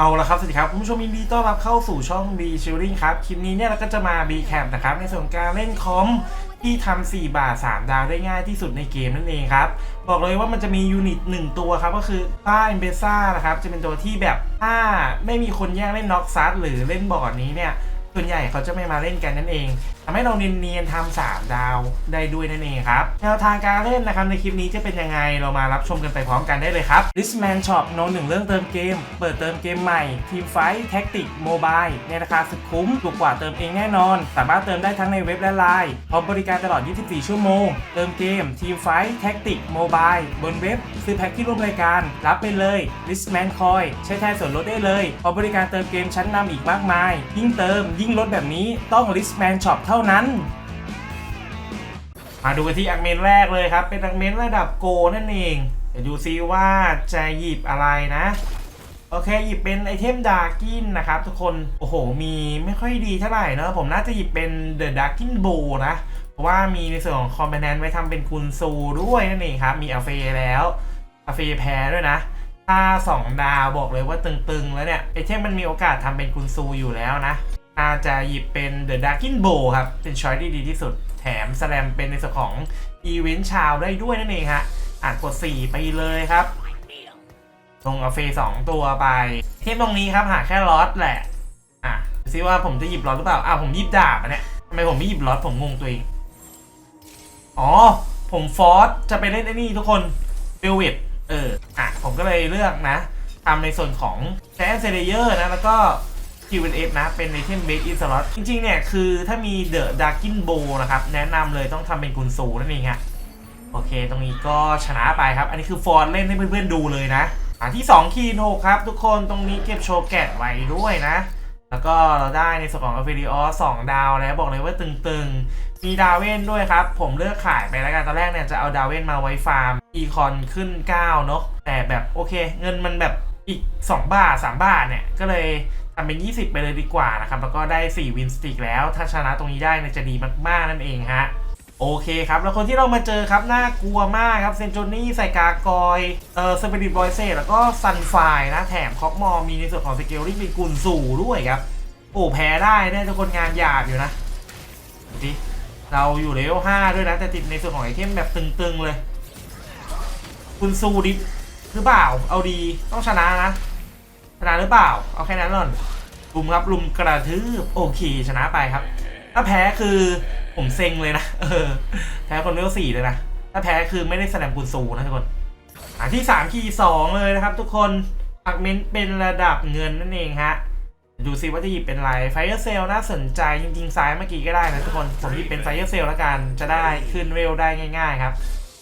เอาละครับสวัสดีครับคุณผู้ชมยินดีต้อนรับเข้าสู่ช่อง B Shielding ครับ คลิปนี้เนี่ยเราก็จะมา B Camp นะครับ ในส่วนการเล่นคอมที่ทำ4บาท 3 ดาวได้ง่ายที่สุดในเกมนั่นเองครับ บอกเลยว่ามันจะมียูนิต 1 ตัวครับ ก็คือป้าเอมเบซ่านะครับ จะเป็นตัวที่แบบถ้าไม่มีคนแย่งเล่นน็อกซัดหรือเล่นบอร์ดนี้เนี่ยส่วนใหญ่เขาจะไม่มาเล่นกันนั่นเอง ทำให้เราเนียนๆทำสามดาวได้ด้วยนั่นเองครับ แนวทางการเล่นนะครับในคลิปนี้จะเป็นยังไงเรามารับชมกันไปพร้อมกันได้เลยครับ l i s t m a n Shop โน้นหนึ่งเรื่องเติมเกม เปิดเติมเกมใหม่ ทีมไฟท์แท็กติกโมบายในราคาสุดคุ้มถูกกว่าเติมเองแน่นอน สามารถเติมได้ทั้งในเว็บและไลน์พร้อมบริการตลอด 24 ชั่วโมง เติมเกม ทีมไฟท์แท็กติกโมบายบนเว็บ ซื้อแพ็คที่ร่วมรายการ รับไปเลย l i s t m a n Coin ใช้แทนส่วนลดได้เลยพร้อมบริการเติมเกมชั้นนำอีกมากมาย ยิ่งเติมยิ่งลดแบบนี้ต้อง l i s t m a n Shop เท่านั้น มาดูกันที่อักเมนแรกเลยครับ เป็นอักเมนระดับโกนั่นเองเดี๋ยวดูซิว่าจะหยิบอะไรนะ โอเคหยิบเป็นไอเทมดาร์กินนะครับทุกคน โอ้โห มีไม่ค่อยดีเท่าไหร่นะผมน่าจะหยิบเป็นเดอะดาร์กินโบนะเพราะว่ามีในส่วนของคอม p พ n น n t ไว้ทำเป็นกุนซูด้วยนั่นเองครับ มีอาเฟแล้วอาเฟแพ้ด้วยนะ ถ้า 2 ดาวบอกเลยว่าตึงๆ แล้วเนี่ย ไอเทมมันมีโอกาสทำเป็นกุนซูอยู่แล้วนะ น่าจะหยิบเป็นเดอะดาร์กินโบครับ เป็นช้อยที่ดีที่สุด แถมแสลมเป็นในส่วนของอีเวนต์ชาวได้ด้วยนั่นเองฮะอ่านกด 4 ไปเลยครับลงเอาเฟสองตัวไป เทมตรงนี้ครับหาแค่ล็อตแหละ อะดูซิว่าผมจะหยิบล็อตหรือเปล่า อ้าวผมหยิบดาบอะเนี่ยทำไมผมไม่หยิบล็อตผมงงตัวเอง อ๋อ ผมฟอสจะไปเล่นไอ้นี่ทุกคนเบลเวตเออ อะ ผมก็เลยเลือกนะทำในส่วนของแซนเซเลเยอร์นะ แล้วก็ Q&F นะ เป็นในเทมเบสอินสล็อตจริงๆ เนี่ย คือถ้ามีเดอะดาร์กินโบนะครับ แนะนำเลยต้องทำเป็นกุนซูนั่นเองฮะโอเค ตรงนี้ก็ชนะไปครับ อันนี้คือฟอนเล่นให้เพื่อนๆ ดูเลยนะ อันที่2คีโนครับ ทุกคนตรงนี้เก็บโชว์แกะไว้ด้วยนะ แล้วก็เราได้ในส่วนของอเฟริออส2ดาวแล้วบอกเลยว่าตึงๆ มีดาวเว่นด้วยครับ ผมเลือกขายไปแล้วกัน ตอนแรกเนี่ยจะเอาดาวเว่นมาไว้ฟาร์ม อีคอนขึ้น 9 เนอะแต่แบบโอเค เงินมันแบบอีก 2 บาท 3 บาทเนี่ย ก็เลย ทำเป็น 20 ไปเลยดีกว่านะครับแล้วก็ได้ 4 วินสติกแล้ว ถ้าชนะตรงนี้ได้เนี่ยจะดีมากๆนั่นเองฮะโอเคครับ แล้วคนที่เรามาเจอครับ น่ากลัวมากครับ เซนโจนี่ใส่กากอย เอ่อสเปริตบอยเซแล้วก็ซันไฟนะ แถมคอกมอมีในส่วนของสเกลลิ่งเป็นกุนสู่ด้วยครับ โอ้ แพ้ได้ได้ทุกคนงานหยาบอยู่นะดิเราอยู่เลเวล5ด้วยนะ แต่ติดในส่วนของไอเทมแบบตึงๆเลย กุนซูดิหรือเปล่า เอาดีต้องชนะนะ ชนะหรือเปล่า เอาแค่นั้นหล่อนลุมครับลุมกระทืบโอเคชนะไปครับ ถ้าแพ้คือผมเซ็งเลยนะเออแพ้คนเลเวลสี่เลยนะ ถ้าแพ้คือไม่ได้แสดงกุนซูนะทุกคนอันที่สามคีสองเลยนะครับ ทุกคนอักเมนเป็นระดับเงินนั่นเองฮะดูซิว่าจะหยิบเป็นอะไรไฟเออร์เซลน่าสนใจจริงๆซ้ายเมื่อกี้ก็ได้นะทุกคนผมหยิบเป็นไฟเออร์เซลแล้วกันจะได้ขึ้นเวลได้ง่าย ๆ ครับ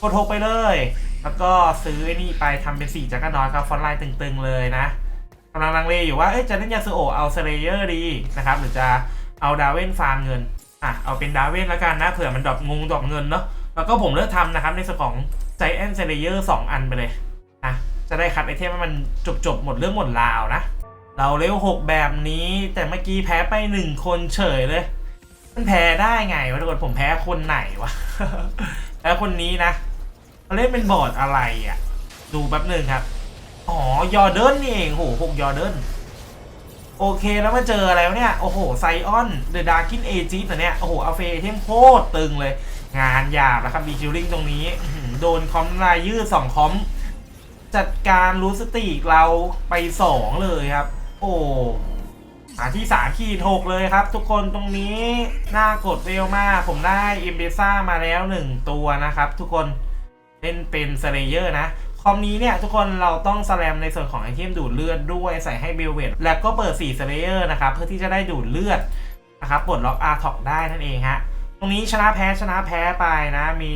กดโทรไปเลย แล้วก็ซื้อนี่ไปทำเป็น4จักรน้อยครับฟอนต์ไลน์ตึงๆเลยนะำลังลังเลอยู่ว่าจะเล่นยาซูโอเอาเซเลเยอร์ดีนะครับหรือจะเอาดาเวนฟาร์มเงินอะเอาเป็นดาเวนแล้วกันนะเผื่อมันดรอปงงดรอปเงินเนาะแล้วก็ผมเลือกทำนะครับในส่วนของใจแอนเซเลเยอร์สองอันไปเลยนะจะได้คัดไอเทมให้มันจบๆหมดเรื่องหมดราวนะ เราเร็วหกแบบนี้แต่เมื่อกี้แพ้ไปหนึ่งคนเฉยเลย มันแพ้ได้ไงวะทุกคนผมแพ้คนไหนวะแพ้คนนี้นะเขาเล่นเป็นบอร์ดอะไรอะดูแป๊บหนึ่งครับ อ๋อยอเดินนี่เองโหหกยอเดินโอเคแล้วมาเจออะไรวะเนี่ย โอ้โห ไซออน เดอะดาร์กินเอจิแต่เนี่ย โอ้โหอาเฟเทมโคตรตึงเลย งานหยาบแล้วครับบีคิวริงตรงนี้ โดนคอมลายยืดสองคอม จัดการรู้สติเราไปสองเลยครับ โอ้หาที่สามขีดหกเลยครับ ทุกคนตรงนี้ น่ากดเร็วมาก ผมได้เอมเบซ่ามาแล้วหนึ่งตัวนะครับ ทุกคนเล่นเป็นสเลเยอร์นะ คอมนี้เนี่ยทุกคนเราต้องสแลมในส่วนของไอเทมดูดเลือดด้วยใส่ให้เบลเวตแล้วก็เปิด4สเลเยอร์นะครับเพื่อที่จะได้ดูดเลือดนะครับปลดล็อกอาร์ท็อกได้นั่นเองฮะตรงนี้ชนะแพ้ชนะแพ้ไปนะมี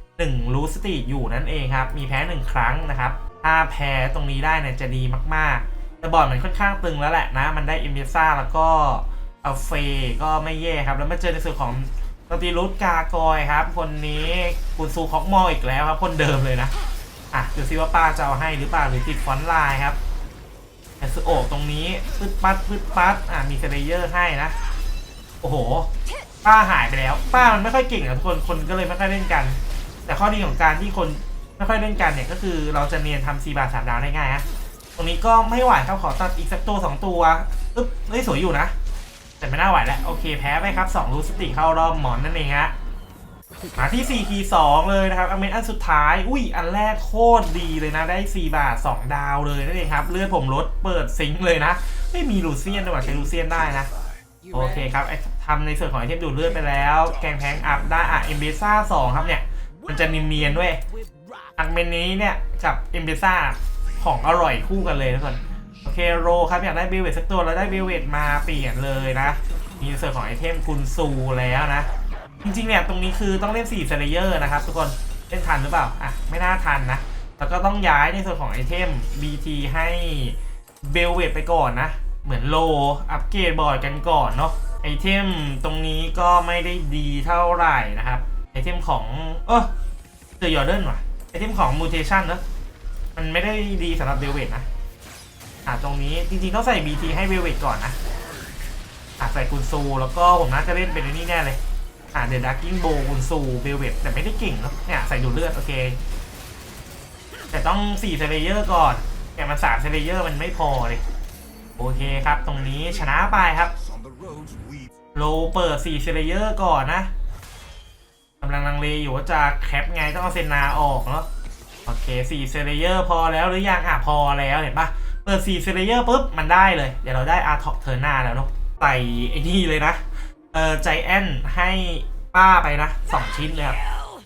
1รู้สติอยู่นั่นเองครับมีแพ้ 1 ครั้งนะครับถ้าแพ้ตรงนี้ได้เนี่ยจะดีมากๆ แต่บอร์ดมันค่อนข้างตึงแล้วแหละนะ มันได้อิมเบซ่าแล้วก็อัลเฟก็ไม่แย่ครับ แล้วมาเจอในส่วนของสตีรุสกากอยครับ คนนี้กุนซูคอกมอลอีกแล้วครับ คนเดิมเลยนะ อะดูซิว่าป้าจะเอาให้หรือเปล่าหรือติดฟอนต์ไลน์ครับแต่สโอตรงนี้ปึ๊ดปัดปึ๊ดปัดอะมีเซเลเยอร์ให้นะ โอ้โห ป้าหายไปแล้ว ป้ามันไม่ค่อยเก่งอะทุกคนคนก็เลยไม่ค่อยเล่นกัน แต่ข้อดีของการที่คนไม่ค่อยเล่นกันเนี่ยก็คือเราจะเนียนทำซีบาสามดาวได้ง่ายฮะตรงนี้ก็ไม่ไหวครับขอตัดอีกสักตัวสองตัวอึ๊บเฮ้ยสวยอยู่นะ แต่ไม่น่าไหวแล้วโอเคแพ้ไปครับ2รูสติเข้ารอบหมอนนั่นเองฮะ มาที่4คีย์2เลยนะครับอเป็นอันสุดท้าย อุ้ย อันแรกโคตรดีเลยนะ ได้ 4 บาท 2 ดาวเลยนั่นเองครับ เลือดผมลดเปิดซิงเลยนะ ไม่มีลูเซียนด้วยว่ะใช้ลูเซียนได้นะ โอเคครับทำในส่วนของไอเทมดูดเลือดไปแล้ว แกงแพงอัพได้อะเอ็มเบซ่าสองครับเนี่ย มันจะเนียนๆด้วย อันเมนนี้เนี่ยกับเอ็มเบซ่าของอร่อยคู่กันเลยทุกคนโอเคโรครับอยากได้เบลเวตสักตัวแล้วได้เบลเวตมาเปลี่ยนเลยนะ มีส่วนของไอเทมกุนซูแล้วนะ จริงๆเนี่ยตรงนี้คือต้องเล่น4 s เลเยอร์นะครับ ทุกคนเล่นทันหรือเปล่าอะไม่น่าทันนะแล้วก็ต้องย้ายในส่วนของไอเทม BT ให้เบลเวตไปก่อนนะ เหมือนโลอัปเกรดบอร์ดกันก่อนเนาะไอเทมตรงนี้ก็ไม่ได้ดีเท่าไหร่นะครับไอเทมของเออเจอยอร์เดนว่ะไอเทมของมูเทชันเนอะมันไม่ได้ดีสำหรับเบลเวตนะอะตรงนี้จริงๆต้องใส่ BT ให้เบลเวตก่อนนะอะใส่กุนซูแล้วก็ผมน่าจะเล่นเป็นนี่แน่เลย อะเดดักกิ้งโบกุนซูเบลเวตแต่ไม่ได้เก่งเนาะเนี่ยใส่ดูดเลือด โอเค แต่ต้อง4เซเลเยอร์ก่อน แต่มัน3เซเลเยอร์มันไม่พอเลย โอเคครับ ตรงนี้ชนะไปครับ โลเปิด4เซเลเยอร์ก่อนนะกำลังลังเลอยู่ว่าจะแคปไงต้องเอาเซนาออกเนาะโอเค4เซเลเยอร์พอแล้วหรือยังอะพอแล้วเห็นปะเปิด4เซเลเยอร์ปุ๊บมันได้เลย เดี๋ยวเราได้อาร์ท็อกเทอร์นาแล้วเนาะใส่ไอ้นี่เลยนะ เออใจแอนให้ป้าไปนะสองชิ้นเลยครับ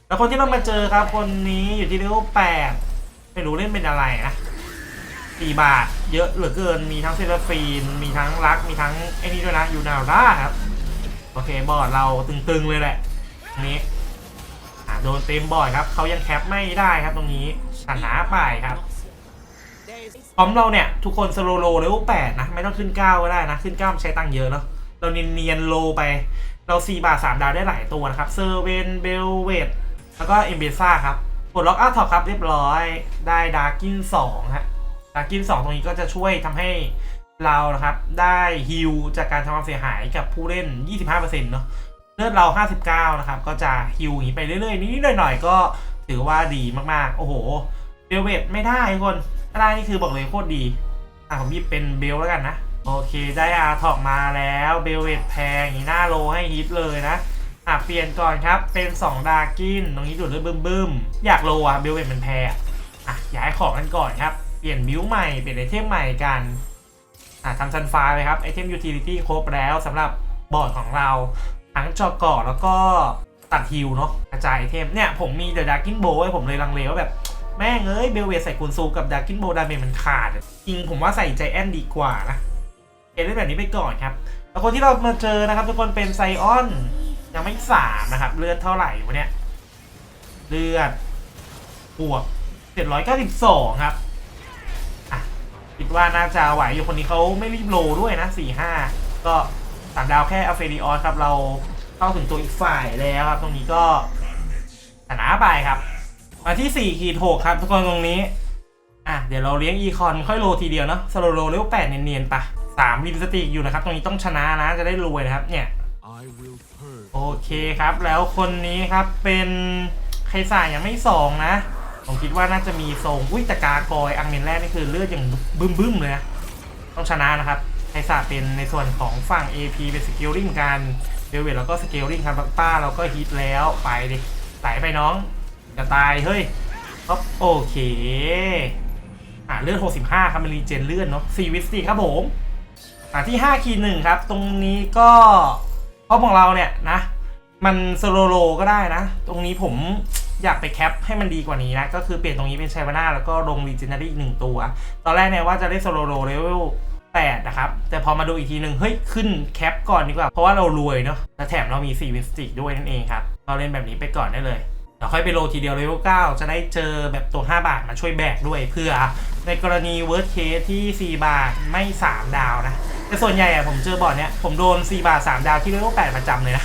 แล้วคนที่เรามาเจอครับคนนี้อยู่ที่เลเวลแปดไม่รู้เล่นเป็นอะไรนะสี่บาท เยอะเหลือเกินมีทั้งเซราฟีน มีทั้งรัก มีทั้งไอ้นี่ด้วยนะยูนาร่าครับ โอเคบอร์ดเราตึงๆเลยแหละตรงนี้อ่าโดนเต็มบอร์ดครับเขายังแคปไม่ได้ครับตรงนี้ชนะไปครับพร้อมเราเนี่ย ทุกคนสโลโลเลเวลแปดนะ ไม่ต้องขึ้นเก้าก็ได้นะ ขึ้นเก้าใช้ตังค์เยอะเนาะ เราเนียนๆโลไป เรา 4 บาท 3 ดาวได้หลายตัวนะครับเซอร์เวนเบลเวตแล้วก็เอมเบซ่าครับปลดล็อกอัพท็อปครับเรียบร้อยได้ดาร์กิน2ฮะดาร์กิน2ตรงนี้ก็จะช่วยทำให้เรานะครับได้ฮิลจากการทำความเสียหายกับผู้เล่น 25%เนาะเลือดเรา 59 นะครับ ก็จะฮิลอย่างนี้ไปเรื่อยๆนิดๆหน่อยๆก็ถือว่าดีมากๆ โอ้โห เบลเวตไม่ได้ทุกคนถ้าได้นี่คือบอกเลยโคตรดีอะผมหยิบเป็นเบลแล้วกันนะ โอเคได้อาร์ทอกมาแล้วเบลเวตแพงี่หน้าโลให้ฮิตเลยนะอะเปลี่ยนก่อนครับเป็น2ดาร์กินตรงนี้ดูดเลยบึ้มบึ้มๆอยากโลอะเบลเวตมันแพงอะย้ายของกันก่อนครับเปลี่ยนบิวใหม่เปลี่ยนไอเทมใหม่กันอะทำซันฟ้าเลยครับไอเทมยูทิลิตี้ครบแล้วสำหรับบอร์ดของเราทั้งจอก่อแล้วก็ตัดฮิลเนาะกระจายไอเทมเนี่ยผมมีเดอะดาร์กินโบไว้ผมเลยลังเลว่าแบบแม่งเอ้ยเบลเวตใส่กุนซูกับดาร์กินโบดาเมจมันขาดจริงผมว่าใส่ใจแอนดีกว่านะ เอเล่นแบบนี้ไปก่อนครับแล้วคนที่เรามาเจอนะครับ ทุกคนเป็นไซออน ยังไม่สามนะครับ เลือดเท่าไหร่วะเนี่ย เลือดบวก792ครับอะคิดว่าน่าจะไหวอยู่คนนี้เขาไม่รีบโลด้วยนะ4-5ก็สามดาวแค่อัลเฟริออสครับ เราเข้าถึงตัวอีกฝ่ายแล้วครับ ตรงนี้ก็ชนะไปครับ มาที่4ขีด6ครับ ทุกคนตรงนี้อะเดี๋ยวเราเลี้ยงอีคอนค่อยโลทีเดียวเนาะสโลโลเลเวแปดเนียนๆปะ สามวินสติกอยู่นะครับ ตรงนี้ต้องชนะนะจะได้รวยนะครับ เนี่ย I will purge โอเคครับ แล้วคนนี้ครับเป็นใครสายยังไม่สองนะ ผมคิดว่าน่าจะมีทรงอุ้ยแตกากอยอังเมนแรกนี่คือเลือดอย่างบึ้มบึ้มๆเลยนะต้องชนะนะครับไคสาเป็นในส่วนของฝั่ง AP เป็นสกิลลิ่งกันเดวิดแล้วก็สกิลลิ่งครับป้าเราก็ฮิตแล้วไปดิไหลไปน้องจะตายเฮ้ยครับโอเคอ่าเลือด 65 ครับมันรีเจนเลือดเนาะ4วิสติครับผม อ่าที่5คีหนึ่งครับ ตรงนี้ก็เพราะของเราเนี่ยนะ มันโซโลโลก็ได้นะ ตรงนี้ผมอยากไปแคปให้มันดีกว่านี้นะ ก็คือเปลี่ยนตรงนี้เป็นชวาน่าแล้วก็ลงรีเจนเนารีอีกหนึ่งตัว ตอนแรกเนี่ยว่าจะได้โซโลโลเลเวล8นะครับ แต่พอมาดูอีกทีหนึ่งเฮ้ย ขึ้นแคปก่อนดีกว่า เพราะว่าเรารวยเนาะและแถมเรามี4วิสติกด้วยนั่นเองครับเราเล่นแบบนี้ไปก่อนได้เลยเดี๋ยวค่อยไปโลทีเดียวเลเวล9จะได้เจอแบบตัว 5 บาทมาช่วยแบกด้วยเพื่อในกรณีเวิร์ c เคสที่ 4 บาทไม่ 3 ดาวนะ แต่ส่วนใหญ่อะผมเจอบอร์ดเนี้ยผมโดน 4 บาท 3 ดาวที่เลเวล8ประจำเลยนะ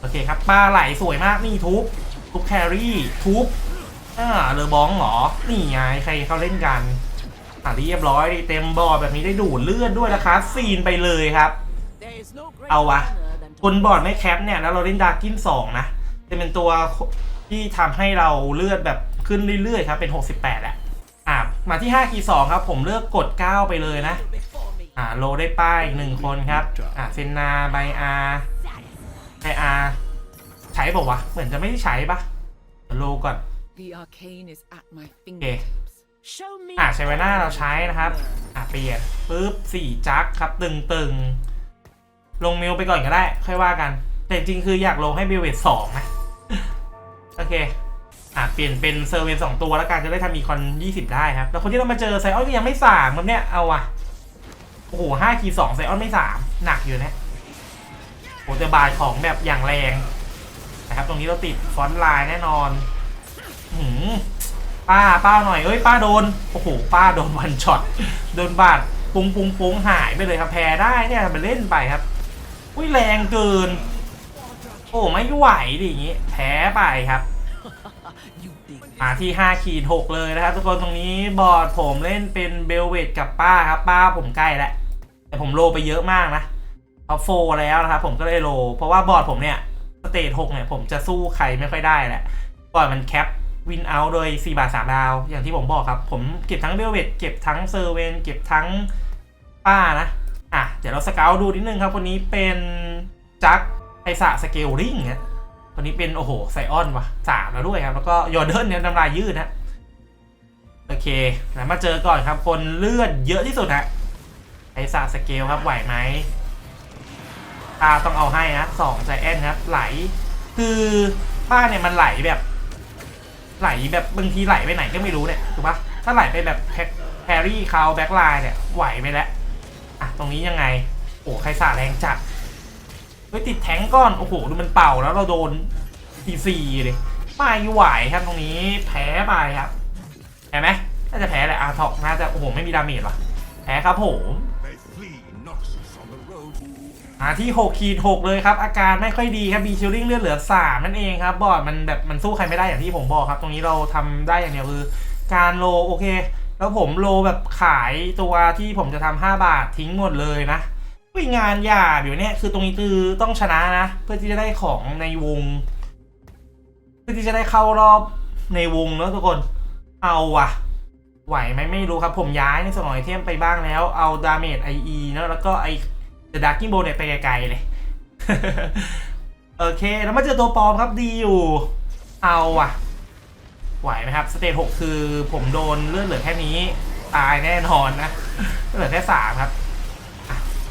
โอเคครับปลาไหลสวยมากนี่ทุบทุบแครี่ทุบอ่าเลอบองเหรอ นี่ไงใครเขาเล่นกันอะเรียบร้อยเต็มบอร์ดแบบนี้ได้ดูดเลือดด้วยนะคะซีนไปเลยครับ เอาวะบนบอร์ดไม่แคปเนี่ยแล้วเราเล่นดาร์กินสองนะจะเป็นตัวที่ทำให้เราเลือดแบบขึ้นเรื่อยๆครับเป็น 68แหละอะมาที่5คีย์2ครับ ผมเลือกกด 9 ไปเลยนะ อ่าโลได้ป้ายอีกหนึ่งคนครับ อ่าเซนนาไบอาไออาใช้ป่าวะ เหมือนจะไม่ได้ใช้ปะเดี๋ยวโลก่อน The arcane is at my โอเค fingertips. Show me. อ่าใช้ไว้หน้าเราใช้นะครับ อ่าเปลี่ยนปุ๊บสี่จักรครับ ตึงตึงๆลงมิวไปก่อนก็ได้ ค่อยว่ากัน แต่จริงๆคืออยากลงให้เบลเวทสองนะ โอเค อ่าเปลี่ยนเป็นเซอร์เวนสองตัวแล้วกันจะได้ทำอีคอนยี่สิบได้ครับ แล้วคนที่เรามาเจอไซออนก็ยังไม่สามครับเนี่ย เอาว่ะ โอ้โหห้าคีสองไซออนไม่สามหนักอยู่นะโอ้แต่บาดของแบบอย่างแรงนะครับตรงนี้เราติดฟอนต์ไลน์แน่นอนหืมป้าป้าหน่อยเอ้ยป้าโดน โอ้โห ป้าโดนวันช็อต โดนบาดปุ้งปุ้งปุ้งหายไปเลยครับแพ้ได้เนี่ยไปเล่นไปครับ อุ้ยแรงเกิน โอ้ไม่ไหวดิอย่างงี้ แพ้ไปครับมาที่5ขีด6เลยนะครับ ทุกคนตรงนี้บอร์ดผมเล่นเป็นเบลเวตกับป้าครับ ป้าผมใกล้แล้ว แต่ผมโลไปเยอะมากนะเอาโฟแล้วนะครับผมก็เลยโล เพราะว่าบอร์ดผมเนี่ยสเตจ6เนี่ยผมจะสู้ใครไม่ค่อยได้แหละบอร์ดมันแคปวินเอาโดย 4 บาท 3 ดาว อย่างที่ผมบอกครับ ผมเก็บทั้งเบลเวตเก็บทั้งเซอร์เวนเก็บทั้งป้านะ อะ เดี๋ยวเราสเกลดูนิดนึงครับ คนนี้เป็นจักไอสะสเกลริงเนี่ยคนนี้เป็นโอ้โหไซออนว่ะสามแล้วด้วยครับ แล้วก็ยอร์เดนเนี่ยน้ำลายยืดนะ โอเคแล้วมาเจอก่อนครับ คนเลือดเยอะที่สุดฮะ ไอซาสเกลครับไหวไหมป้าต้องเอาให้นะสองใจแอนครับ ไหล คือป้าเนี่ยมันไหลแบบ ไหลแบบบางทีไหลไปไหนก็ไม่รู้เนี่ยถูกปะถ้าไหลไปแบบแพรรี่เขาแบ็คไลน์เนี่ยไหวไปแล้วอะตรงนี้ยังไง โอ้ใครสาแรงจัดเฮ้ยติดแทงก้อน โอ้โหดูมันเป่าแล้วเราโดนทีซีเลยไม่ไหวครับตรงนี้แพ้ไปครับเห็นไหมน่าจะแพ้แหละอาร์ทอกน่าจะโอ้โหไม่มีดาเมจว่ะแพ้ครับผม มาที่6ขีด6เลยครับ อาการไม่ค่อยดีครับบีชิลลิ่งเลือดเหลือ3นั่นเองครับ บอร์ดมันแบบมันสู้ใครไม่ได้อย่างที่ผมบอกครับ ตรงนี้เราทำได้อย่างเดียวคือ การโลโอเค แล้วผมโลแบบขายตัวที่ผมจะทำ5บาททิ้งหมดเลยนะวิงานหยาบอยู่เนี่ยคือตรงนี้คือต้องชนะนะ เพื่อที่จะได้ของในวง เพื่อที่จะได้เข้ารอบในวงเนอะทุกคน เอาวะไหวไหมไม่รู้ครับ ผมย้ายในส่วนของไอเทมไปบ้างแล้ว เอาดาเมจไอเนอะแล้วก็ไอ เดอะดักกิ้งโบเนี่ยไปไกลๆเลยโอเค แล้วมาเจอตัวปลอมครับดีอยู่ เอาว่ะไหวไหมครับ สเตจหกคือผมโดนเลือดเหลือแค่นี้ ตายแน่นอนนะ เหลือแค่สามครับ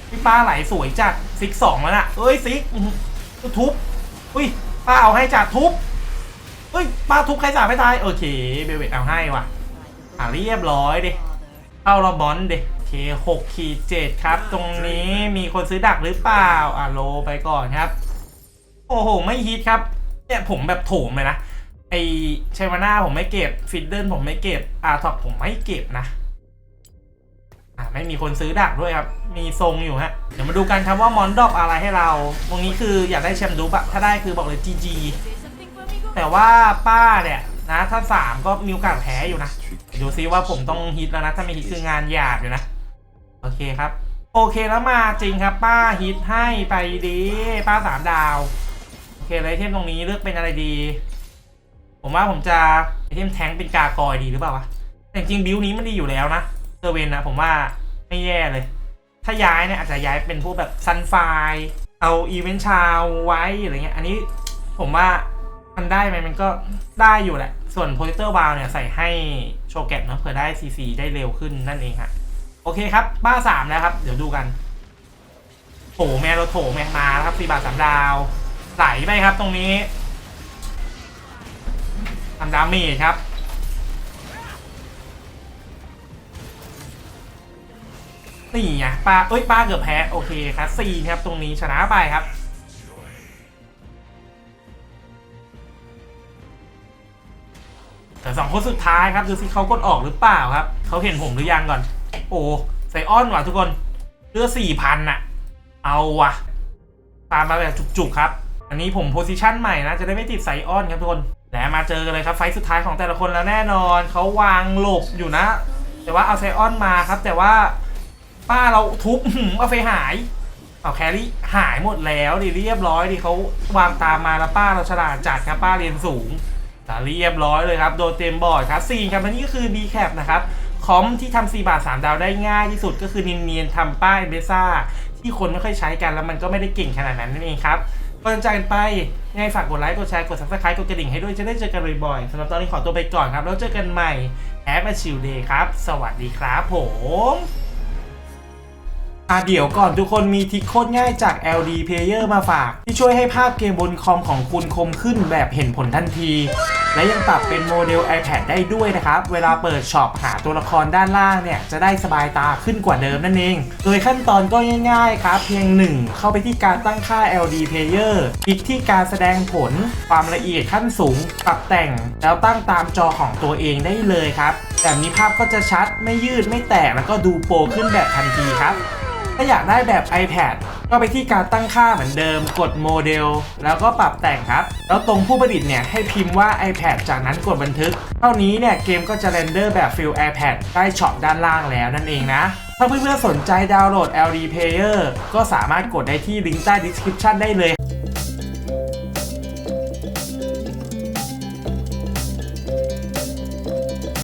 พี่ป้าไหลสวยจัดซิกสองแล้วน่ะเอ้ยซิกทุบอุ้ยป้าเอาให้จัดทุบเฮ้ยป้าทุบใครสามไม่ตายโอเคเบลเวตเอาให้ว่ะอะเรียบร้อยดิเข้ารอบบอลดิ เคหกขีดเจ็ดครับ ตรงนี้มีคนซื้อดักหรือเปล่า อะโลไปก่อนครับ โอ้โห ไม่ฮิตครับ เนี่ยผมแบบโถมเลยนะ ไอชัยมาน่าผมไม่เก็บ ฟิดเดิลผมไม่เก็บ อาร์ท็อปผมไม่เก็บนะ อะไม่มีคนซื้อดักด้วยครับ มีทรงอยู่ฮะ เดี๋ยวมาดูกันครับว่ามอนดอกอะไรให้เรา ตรงนี้คืออยากได้แชมป์ดูปะถ้าได้คือบอกเลย GG Say something for me, go. แต่ว่าป้าเนี่ยนะถ้าสามก็มีโอกาสแพ้อยู่นะดูซิว่าผมต้องฮิตแล้วนะ ถ้าไม่ฮิตคืองานหยาบอยู่นะโอเคครับ โอเคแล้วมาจริงครับ ป้าฮิตให้ไปดี ป้าสามดาว โอเคไอเทมตรงนี้เลือกเป็นอะไรดี ผมว่าผมจะไอเทมแทงเป็นกากอยดีหรือเปล่าวะแต่จริงบิวนี้มันดีอยู่แล้วนะเซเวนนะผมว่าไม่แย่เลย ถ้าย้ายเนี่ยอาจจะย้ายเป็นพวกแบบซันไฟเอาอีเวนต์ชาวไว้อะไรเงี้ย อันนี้ผมว่ามันได้ไหมมันก็ได้อยู่แหละ ส่วนโปรเจคเตอร์วาลเนี่ยใส่ให้โชแกตเนอะเผื่อได้ซีซีได้เร็วขึ้นนั่นเองฮะ โอเคครับ บ้าสามแล้วครับ เดี๋ยวดูกันโถแม่เราโถแม่มาแล้วครับสี่บาทสามดาวไหลไปครับตรงนี้ทำดาเมจครับสี่ไงป้าเอ้ยป้าเกือบแพ้โอเคครับสี่ครับตรงนี้ชนะไปครับแต่สองคนสุดท้ายครับดูสิเขากดออกหรือเปล่าครับ เขาเห็นผมหรือยังก่อน โอ้ไซออนว่ะทุกคนเลือดสี่พันอะเอาว่ะ ตามมาแบบจุกๆครับ อันนี้ผมโพซิชันใหม่นะ จะได้ไม่ติดไซออนครับทุกคนและมาเจอกันเลยครับไฟสุดท้ายของแต่ละคนแล้วแน่นอนเขาวางหลบอยู่นะ แต่ว่าเอาไซออนมาครับ แต่ว่าป้าเราทุบมเอาไฟหาย เอาแครี่หายหมดแล้วดิเรียบร้อยดิเขาวางตามมาแล้วป้าเราฉลาดจัดครับป้าเรียนสูงแต่เรียบร้อยเลยครับโดนเต็มบอร์ดครับสี่ครับและนี่ก็คือ d c a p นะครับ คอมที่ทำ4บาท 3 ดาวได้ง่ายที่สุดก็คือเนียนๆทำป้ายเบซ่าที่คนไม่ค่อยใช้กันแล้วมันก็ไม่ได้เก่งขนาดนั้นนั่นเองครับก่อนจากกันไปยังไงฝากกดไลค์ กดแชร์ กด subscribe กดกระดิ่งให้ด้วยจะได้เจอกันบ่อยๆสำหรับตอนนี้ขอตัวไปก่อนครับ แล้วเจอกันใหม่แอปชิวเดย์ครับ สวัสดีครับผม อะเดี๋ยวก่อนทุกคนมีทิคโคตรง่ายจาก LD Player มาฝาก ที่ช่วยให้ภาพเกมบนคอมของคุณคมขึ้นแบบเห็นผลทันที และยังปรับเป็นโมเดล iPad ได้ด้วยนะครับ เวลาเปิดช็อปหาตัวละครด้านล่างเนี่ย จะได้สบายตาขึ้นกว่าเดิมนั่นเอง โดยขั้นตอนก็ง่ายๆครับ เพียง 1 เข้าไปที่การตั้งค่า LD Player คลิกที่การแสดงผล ความละเอียดขั้นสูง ปรับแต่ง แล้วตั้งตามจอของตัวเองได้เลยครับแบบนี้ภาพก็จะชัดไม่ยืดไม่แตกแล้วก็ดูโปรขึ้นแบบทันทีครับ ถ้าอยากได้แบบ iPad ก็ไปที่การตั้งค่าเหมือนเดิม กดโมเดล แล้วก็ปรับแต่งครับ แล้วตรงผู้ประดิษฐ์เนี่ยให้พิมพ์ว่า iPad จากนั้นกดบันทึก เท่านี้เนี่ยเกมก็จะเรนเดอร์แบบฟิล iPad ได้ช็อปด้านล่างแล้วนั่นเองนะ ถ้าเพื่อนๆสนใจดาวน์โหลด LD Player ก็สามารถกดได้ที่ลิงก์ใต้ description ได้เลย